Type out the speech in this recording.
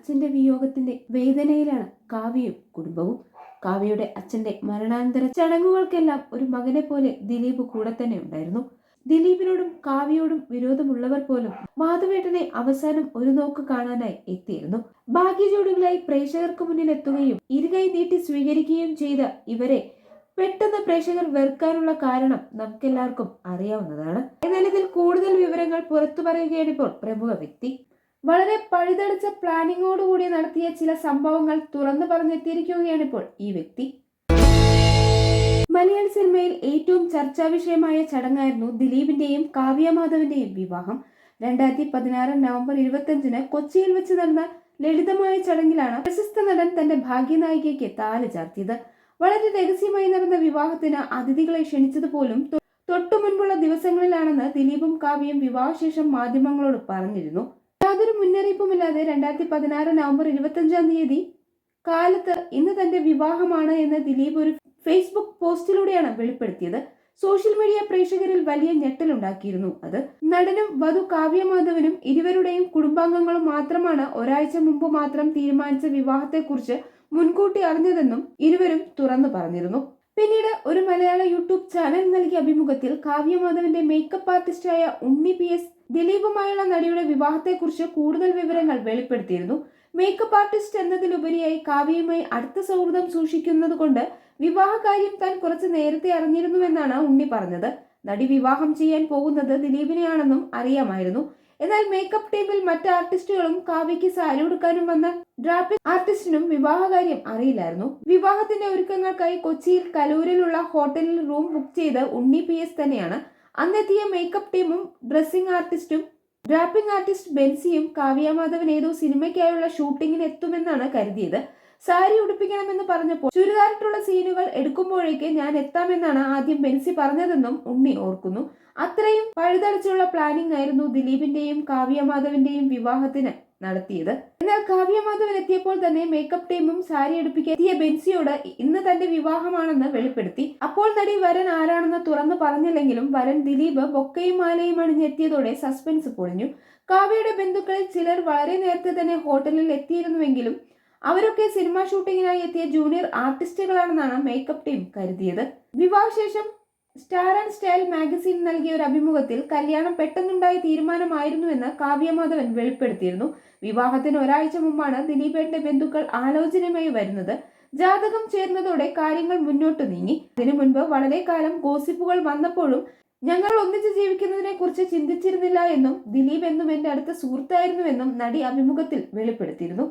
അച്ഛന്റെ വിയോഗത്തിന്റെ വേദനയിലാണ് കാവ്യയും കുടുംബവും. കാവ്യയുടെ അച്ഛന്റെ മരണാനന്തര ചടങ്ങുകൾക്കെല്ലാം ഒരു മകനെ പോലെ ദിലീപ് കൂടെ തന്നെ ഉണ്ടായിരുന്നു. ദിലീപിനോടും കാവ്യയോടും വിരോധമുള്ളവർ പോലും മാധവേട്ടനെ അവസാനം ഒരു നോക്ക് കാണാനായി എത്തിയിരുന്നു. ഭാഗ്യജോഡികളായി പ്രേക്ഷകർക്ക് മുന്നിൽ എത്തുകയും ഇരുകൈ നീട്ടി സ്വീകരിക്കുകയും ചെയ്ത ഇവരെ പെട്ടെന്ന് പ്രേക്ഷകർ വെറുക്കാനുള്ള കാരണം നമുക്കെല്ലാവർക്കും അറിയാവുന്നതാണ്. എന്നാൽ ഇതിൽ കൂടുതൽ വിവരങ്ങൾ പുറത്തു പറയുകയാണ് ഇപ്പോൾ പ്രമുഖ വ്യക്തി. വളരെ പഴുതടിച്ച പ്ലാനിങ്ങോടുകൂടി നടത്തിയ ചില സംഭവങ്ങൾ തുറന്നു പറഞ്ഞെത്തിയിരിക്കുകയാണ് ഇപ്പോൾ ഈ വ്യക്തി. മലയാള സിനിമയിൽ ഏറ്റവും ചർച്ചാ വിഷയമായ ചടങ്ങായിരുന്നു ദിലീപിന്റെയും കാവ്യ മാധവന്റെയും വിവാഹം. രണ്ടായിരത്തി പതിനാറ് നവംബർ ഇരുപത്തിയഞ്ചിന് കൊച്ചിയിൽ വെച്ച് നടന്ന ലളിതമായ ചടങ്ങിലാണ് പ്രശസ്ത നടൻ തന്റെ ഭാഗ്യനായികയ്ക്ക് താൽ ചാർത്തിയത്. വളരെ രഹസ്യമായി നടന്ന വിവാഹത്തിന് അതിഥികളെ ക്ഷണിച്ചത് പോലും തൊട്ടു മുൻപുള്ള ദിവസങ്ങളിലാണെന്ന് ദിലീപും കാവ്യയും വിവാഹശേഷം മാധ്യമങ്ങളോട് പറഞ്ഞിരുന്നു. യാതൊരു മുന്നറിയിപ്പുമില്ലാതെ രണ്ടായിരത്തി പതിനാറ് നവംബർ ഇരുപത്തഞ്ചാം തീയതി കാലത്ത് ഇന്ന് തന്റെ വിവാഹമാണ് എന്ന് ദിലീപ് ഒരു ഫേസ്ബുക്ക് പോസ്റ്റിലൂടെയാണ് വെളിപ്പെടുത്തിയത്. സോഷ്യൽ മീഡിയ പ്രേക്ഷകരിൽ വലിയ ഞെട്ടലുണ്ടാക്കിയിരുന്നു അത്. നടനും വധു കാവ്യമാധവനും ഇരുവരുടെയും കുടുംബാംഗങ്ങളും മാത്രമാണ് ഒരാഴ്ച മുമ്പ് മാത്രം തീരുമാനിച്ച വിവാഹത്തെക്കുറിച്ച് മുൻകൂട്ടി അറിഞ്ഞതെന്നും ഇരുവരും തുറന്നു പറഞ്ഞിരുന്നു. പിന്നീട് ഒരു മലയാള യൂട്യൂബ് ചാനൽ നൽകിയ അഭിമുഖത്തിൽ കാവ്യമാധവന്റെ മേക്കപ്പ് ആർട്ടിസ്റ്റായ ഉണ്ണി പി എസ് ദിലീപുമായുള്ള നടിയുടെ വിവാഹത്തെക്കുറിച്ച് കൂടുതൽ വിവരങ്ങൾ വെളിപ്പെടുത്തിയിരുന്നു. മേക്കപ്പ് ആർട്ടിസ്റ്റ് എന്നതിലുപരിയായി കാവ്യയുമായി അടുത്ത സൗഹൃദം സൂക്ഷിക്കുന്നത് കൊണ്ട് വിവാഹകാര്യം താൻ കുറച്ച് നേരത്തെ അറിഞ്ഞിരുന്നുവെന്നാണ് ഉണ്ണി പറഞ്ഞത്. നടി വിവാഹം ചെയ്യാൻ പോകുന്നത് ദിലീപിനെയാണെന്നും അറിയാമായിരുന്നു. എന്നാൽ മേക്കപ്പ് ടീമിൽ മറ്റ് ആർട്ടിസ്റ്റുകളും കാവ്യയ്ക്ക് സാരി ഉടുക്കാനും വന്ന ഡ്രാപ്പിംഗ് ആർട്ടിസ്റ്റിനും വിവാഹകാര്യം അറിയില്ലായിരുന്നു. വിവാഹത്തിന്റെ ഒരുക്കങ്ങൾക്കായി കൊച്ചിയിൽ കലൂരിലുള്ള ഹോട്ടലിൽ റൂം ബുക്ക് ചെയ്ത് ഉണ്ണി പി എസ് തന്നെയാണ് അന്നെത്തിയ മേക്കപ്പ് ടീമും ഡ്രസ്സിംഗ് ആർട്ടിസ്റ്റും ഡ്രാപ്പിംഗ് ആർട്ടിസ്റ്റ് ബെൻസിയും കാവ്യ മാധവൻ ഏതോ സിനിമയ്ക്കായുള്ള ഷൂട്ടിങ്ങിന് എത്തുമെന്നാണ് കരുതിയത്. സാരി ഉടുപ്പിക്കണമെന്ന് പറഞ്ഞപ്പോൾ ചുരിദാറിട്ടുള്ള സീനുകൾ എടുക്കുമ്പോഴേക്ക് ഞാൻ എത്താമെന്നാണ് ആദ്യം ബെൻസി പറഞ്ഞതെന്നും ഉണ്ണി ഓർക്കുന്നു. അത്രയും പഴുതടച്ചുള്ള പ്ലാനിംഗ് ആയിരുന്നു ദിലീപിന്റെയും കാവ്യമാധവന്റെയും വിവാഹത്തിന് നടത്തിയത്. എന്നാൽ കാവ്യമാധവൻ എത്തിയപ്പോൾ തന്നെ മേക്കപ്പ് ടീമും സാരി എടുപ്പിക്കാൻ എത്തിയ ബെൻസിയോട് ഇന്ന് തന്റെ വിവാഹമാണെന്ന് വെളിപ്പെടുത്തി. അപ്പോൾ നടി വരൻ ആരാണെന്ന് തുറന്നു പറഞ്ഞില്ലെങ്കിലും വരൻ ദിലീപ് ബൊക്കയും മാലയും അണിഞ്ഞെത്തിയതോടെ സസ്പെൻസ് പൊളിഞ്ഞു. കാവ്യയുടെ ബന്ധുക്കളിൽ ചിലർ വളരെ നേരത്തെ തന്നെ ഹോട്ടലിൽ എത്തിയിരുന്നുവെങ്കിലും അവരൊക്കെ സിനിമാ ഷൂട്ടിങ്ങിനായി എത്തിയ ജൂനിയർ ആർട്ടിസ്റ്റുകളാണെന്നാണ് മേക്കപ്പ് ടീം കരുതിയത്. വിവാഹശേഷം സ്റ്റാർ ആൻഡ് സ്റ്റൈൽ മാഗസിൻ നൽകിയ ഒരു അഭിമുഖത്തിൽ കല്യാണം പെട്ടെന്നുണ്ടായ തീരുമാനമായിരുന്നുവെന്ന് കാവ്യമാധവൻ വെളിപ്പെടുത്തിയിരുന്നു. വിവാഹത്തിന് ഒരാഴ്ച മുമ്പാണ് ദിലീപേട്ടന്റെ ബന്ധുക്കൾ ആലോചനയുമായി വരുന്നത്. ജാതകം ചേർന്നതോടെ കാര്യങ്ങൾ മുന്നോട്ട് നീങ്ങി. അതിനു മുൻപ് വളരെ കാലം ഗോസിപ്പുകൾ വന്നപ്പോഴും ഞങ്ങൾ ഒന്നിച്ച് ജീവിക്കുന്നതിനെ കുറിച്ച് ചിന്തിച്ചിരുന്നില്ല എന്നും ദിലീപ് എന്നും എന്റെ അടുത്ത സുഹൃത്തായിരുന്നുവെന്നും നടി അഭിമുഖത്തിൽ വെളിപ്പെടുത്തിയിരുന്നു.